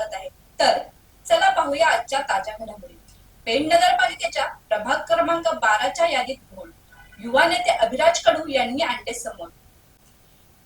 स्वागत आहे. तर चला पाहूया आजच्या ताज्या घडामोडी. पेण नगरपालिकेच्या प्रभाग क्रमांक बाराच्या यादीत घोळ युवा नेते अभिराज कडू यांनी आणले समोर.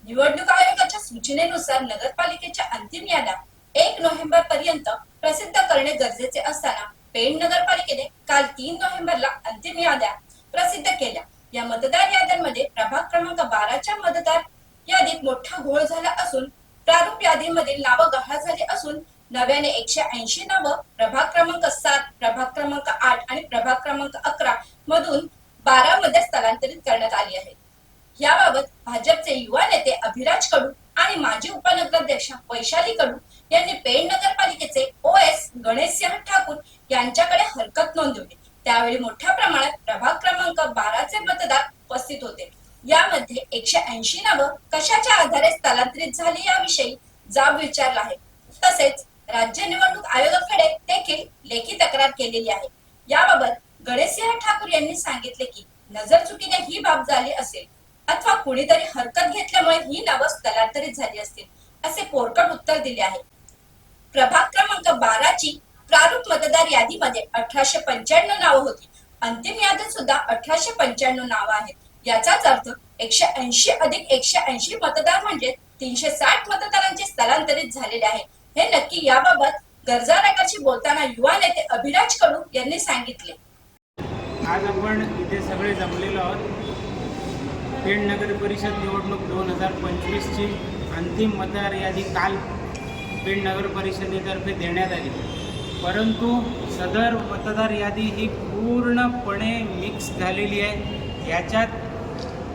निवडणूक आयोगाच्या सूचनेनुसार नगरपालिकेच्या अंतिम याद्या एक नोव्हेंबर पर्यंत प्रसिद्ध करणे गरजेचे असताना पेण नगरपालिकेने काल तीन नोव्हेंबरला अंतिम याद्या प्रसिद्ध केल्या. या मतदार याद्यांमध्ये प्रभाग क्रमांक बाराच्या मतदार यादीत मोठा घोळ झाला असून प्रारूप यादीमधील नावं गहाळ झाली असून नव्याने एकशे ऐंशी नावं प्रभाग क्रमांक सात प्रभाग क्रमांक आठ आणि प्रभाग क्रमांक अकरा मधून बारा मध्ये स्थलांतरित करण्यात आली आहेत याबाबत भाजपचे युवा नेते अभिराज कडू आणि माजी उपनगराध्यक्ष वैशाली कडू यांनी पेण नगरपालिकेचे ओ एस गणेशसिंह ठाकूर यांच्याकडे हरकत नोंदवली. त्यावेळी मोठ्या प्रमाणात प्रभाग क्रमांक बाराचे मतदार उपस्थित होते. यामध्ये एकशे ऐंशी नावं कशाच्या आधारे स्थलांतरित झाली याविषयी जाब विचारला आहे. तसेच राज्य निवडणूक आयोगाकडे देखील लेखी तक्रार केलेली आहे. याबाबत गणेशसिंह ठाकूर यांनी सांगितले की नजर चुकीने ही बाब झाली असेल अथवा कुणीतरी हरकत घेतल्यामुळे ही नावं स्थलांतरित झाली असतील असे कोर्टट उत्तर दिले आहे. प्रभाग क्रमांक बाराची प्रारूप मतदार यादीमध्ये अठराशे पंच्याण्णव नावं होती. अंतिम यादीत सुद्धा अठराशे पंच्याण्णव नावं आहेत. याचाच अर्थ एकशे ऐंशी अधिक एकशे ऐंशी मतदार म्हणजे तीनशे साठ मतदारांचे स्थलांतरित झालेले आहे. हे नक्की याबाबत गरजा नगरशी बोलताना युवा नेते अभिराज कडू यांनी सांगितले. आज आपण इथे सगळे जमलेलो आहोत. पेण नगर परिषद निवडणूक दोन हजार पंचवीसची अंतिम मतदार यादी काल पेण नगर परिषदेतर्फे देण्यात आली. परंतु सदर मतदार यादी ही पूर्णपणे मिक्स झालेली आहे. याच्यात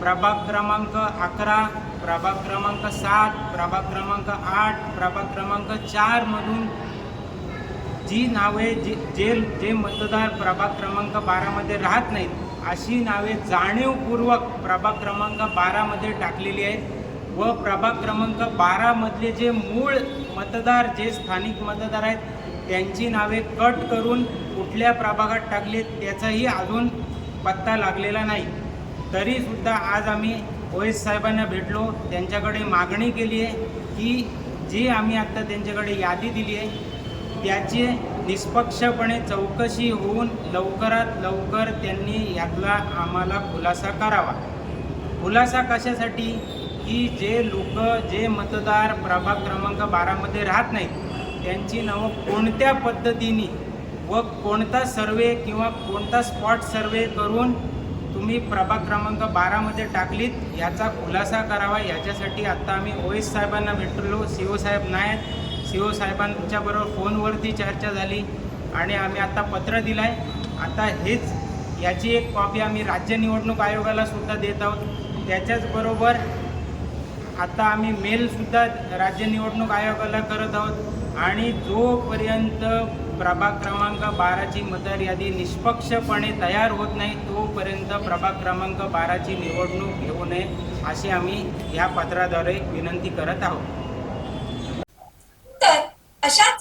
प्रभाग क्रमांक अकरा प्रभाग क्रमांक सात प्रभाग क्रमांक आठ प्रभाग क्रमांक चारमधून जी नावे जे जे जे मतदार प्रभाग क्रमांक बारामध्ये राहत नाहीत अशी नावे जाणीवपूर्वक प्रभाग क्रमांक बारामध्ये टाकलेली आहेत. व प्रभाग क्रमांक बारामधले जे मूळ मतदार जे स्थानिक मतदार आहेत त्यांची नावे कट करून कुठल्या प्रभागात टाकले त्याचाही अजून पत्ता लागलेला नाही. तरीसुद्धा आज आम्ही ओ एस साहेबांना भेटलो त्यांच्याकडे मागणी केली आहे की जी आम्ही आत्ता त्यांच्याकडे यादी दिली आहे त्याची निष्पक्षपणे चौकशी होऊन लवकरात लवकर त्यांनी यातला आम्हाला खुलासा करावा. खुलासा कशासाठी? की जे लोक जे मतदार प्रभाग क्रमांक बारामध्ये राहत नाहीत त्यांची नावं कोणत्या पद्धतीने व कोणता सर्वे किंवा कोणता स्पॉट सर्वे करून तुम्ही प्रभाग क्रमांक बारामध्ये टाकलीत याचा खुलासा करावा. याच्यासाठी आत्ता आम्ही ओएस साहेबांना भेटलो. सी ओ साहेब नाहीत सी ओ साहेबांच्याबरोबर फोनवरती चर्चा झाली आणि आम्ही आत्ता पत्र दिलं आहे आता हेच याची एक कॉपी आम्ही राज्य निवडणूक आयोगाला सुद्धा देत आहोत. त्याच्याचबरोबर आता आम्ही मेलसुद्धा राज्य निवडणूक आयोगाला करत आहोत. आणि जोपर्यंत प्रभाग क्रमांक बाराची मतदार यादी निष्पक्षपणे तयार होत नाही तोपर्यंत प्रभाग क्रमांक बाराची निवडणूक घेऊ नये अशी आम्ही या पत्राद्वारे विनंती करत आहोत. तर अशाच